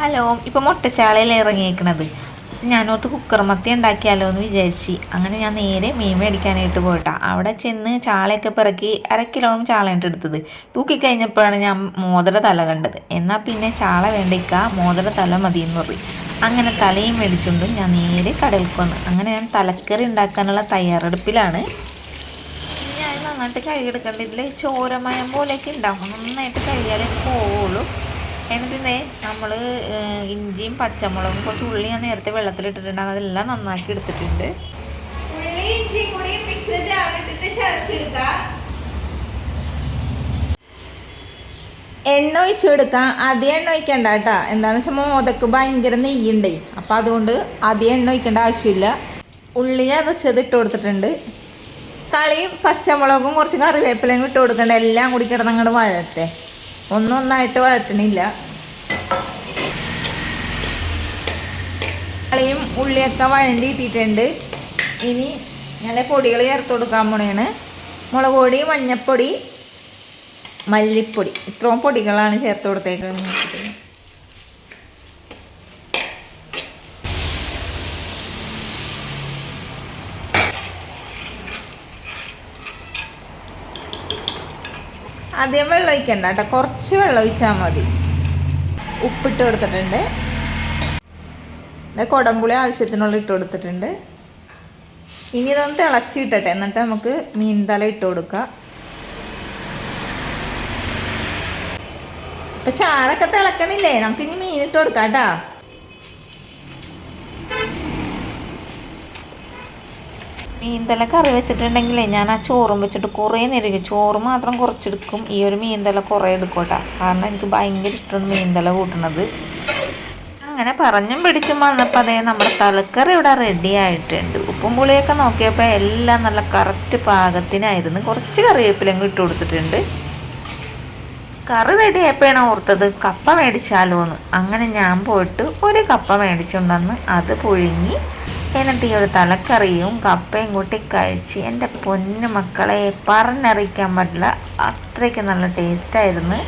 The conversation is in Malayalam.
ഹലോ ഇപ്പം മുട്ടച്ചാളയിൽ ഇറങ്ങിയേക്കണത്? ഞാനോർത്ത് കുക്കർ മത്തി ഉണ്ടാക്കിയാലോ എന്ന് വിചാരിച്ച്. അങ്ങനെ ഞാൻ നേരെ മീൻ മേടിക്കാനായിട്ട് പോയിട്ടാ അവിടെ ചെന്ന് ചാളയൊക്കെ പിറക്കി അര കിലോളം ചാളയായിട്ട് എടുത്തത്. തൂക്കിക്കഴിഞ്ഞപ്പോഴാണ് ഞാൻ മോതിര തല കണ്ടത്. എന്നാൽ പിന്നെ ചാള വേണ്ടിക്ക മോതിര തല മതി എന്ന് പറയും അങ്ങനെ തലയും മേടിച്ചുകൊണ്ട് ഞാൻ നേരെ കടൽക്ക് വന്നു അങ്ങനെ ഞാൻ തലക്കറി ഉണ്ടാക്കാനുള്ള തയ്യാറെടുപ്പിലാണ്. ഞാൻ നന്നായിട്ട് കഴുകിയെടുക്കേണ്ട ഇതിൽ ചോരമയം പോലെയൊക്കെ ഉണ്ടാവും നന്നായിട്ട് കഴുകിയാലേ പോവുള്ളൂ എന്നിട്ട് നമ്മൾ ഇഞ്ചിയും പച്ചമുളകും കുറച്ച് ഉള്ളി ഞാൻ നേരത്തെ വെള്ളത്തിലിട്ടിട്ടുണ്ട്. അതെല്ലാം നന്നാക്കി എടുത്തിട്ടുണ്ട്. എണ്ണ ഒഴിച്ചെടുക്കാം കൊടുക്കാം. അധികം എണ്ണ ഒഴിക്കണ്ട കേട്ടോ. എന്താണെന്ന് വെച്ചാൽ മോദക്ക് ഭയങ്കര നെയ്യുണ്ടേ. അപ്പം അതുകൊണ്ട് അധികം എണ്ണ ഒഴിക്കേണ്ട ആവശ്യമില്ല. ഉള്ളി ചതച്ചത് ഇട്ട് കൊടുത്തിട്ടുണ്ട്. കളിയും പച്ചമുളകും കുറച്ച് കറിവേപ്പിലയും ഇട്ട് കൊടുക്കണ്ട. എല്ലാം കൂടി കിടന്നങ്ങോട്ട് വഴട്ടെ ഒന്നും ഒന്നായിട്ട് വഴറ്റണില്ല. കളിയും ഉള്ളിയൊക്കെ വഴണ്ടി ഇട്ടിട്ടുണ്ട്. ഇനി ഞാൻ പൊടികൾ ചേർത്ത് കൊടുക്കാൻ പോണേണ്. മുളക് പൊടി മഞ്ഞൾപ്പൊടി മല്ലിപ്പൊടി. ഇത്രയും പൊടികളാണ് ചേർത്ത് കൊടുത്തേക്കുന്നത് ആദ്യം വെള്ളം ഒഴിക്കണ്ട കേട്ടോ. കുറച്ച് വെള്ളം ഒഴിച്ചാൽ മതി. ഉപ്പിട്ട് കൊടുത്തിട്ടുണ്ട്. കുടംപുളി ആവശ്യത്തിനുള്ള ഇട്ട് കൊടുത്തിട്ടുണ്ട്. ഇനി ഇതൊന്ന് തിളച്ച് കിട്ടട്ടെ. എന്നിട്ട് നമുക്ക് മീൻ തല ഇട്ട് കൊടുക്കാം. ഇപ്പൊ ചാറൊക്കെ തിളക്കണില്ലേ? നമുക്കിനി മീൻ ഇട്ട് കൊടുക്കാം കേട്ടാ. മീൻതല കറി വെച്ചിട്ടുണ്ടെങ്കിലേ ഞാൻ ആ ചോറും വെച്ചിട്ട് കുറേ നേരം. ചോറ് മാത്രം കുറച്ചെടുക്കും. ഈ ഒരു മീൻതല കുറേ എടുക്കോട്ടെ കാരണം എനിക്ക് ഭയങ്കര ഇഷ്ടമാണ് മീൻതല കൂട്ടുന്നത് അങ്ങനെ പറഞ്ഞും പിടിച്ചും വന്നപ്പോൾ അതേ നമ്മുടെ തലക്കറി ഇവിടെ റെഡി ആയിട്ടുണ്ട്. ഉപ്പും പുളിയൊക്കെ നോക്കിയപ്പോൾ എല്ലാം നല്ല കറക്റ്റ് പാകത്തിനായിരുന്നു. കുറച്ച് കറിവേപ്പിലും ഇട്ട് കൊടുത്തിട്ടുണ്ട്. കറി റെഡി ആയപ്പോഴാണ് ഓർത്തത് കപ്പ മേടിച്ചാലോ എന്ന് അങ്ങനെ ഞാൻ പോയിട്ട് ഒരു കപ്പ മേടിച്ചുണ്ടെന്ന് അത് പുഴുങ്ങി എന്നിട്ട് ഈ ഒരു തലക്കറിയും കപ്പയും കൂട്ടി കഴിച്ച് എന്റെ പൊന്നു മക്കളെ പറഞ്ഞറിയിക്കാൻ പറ്റില്ല. അത്രയ്ക്ക് നല്ല ടേസ്റ്റായിരുന്നു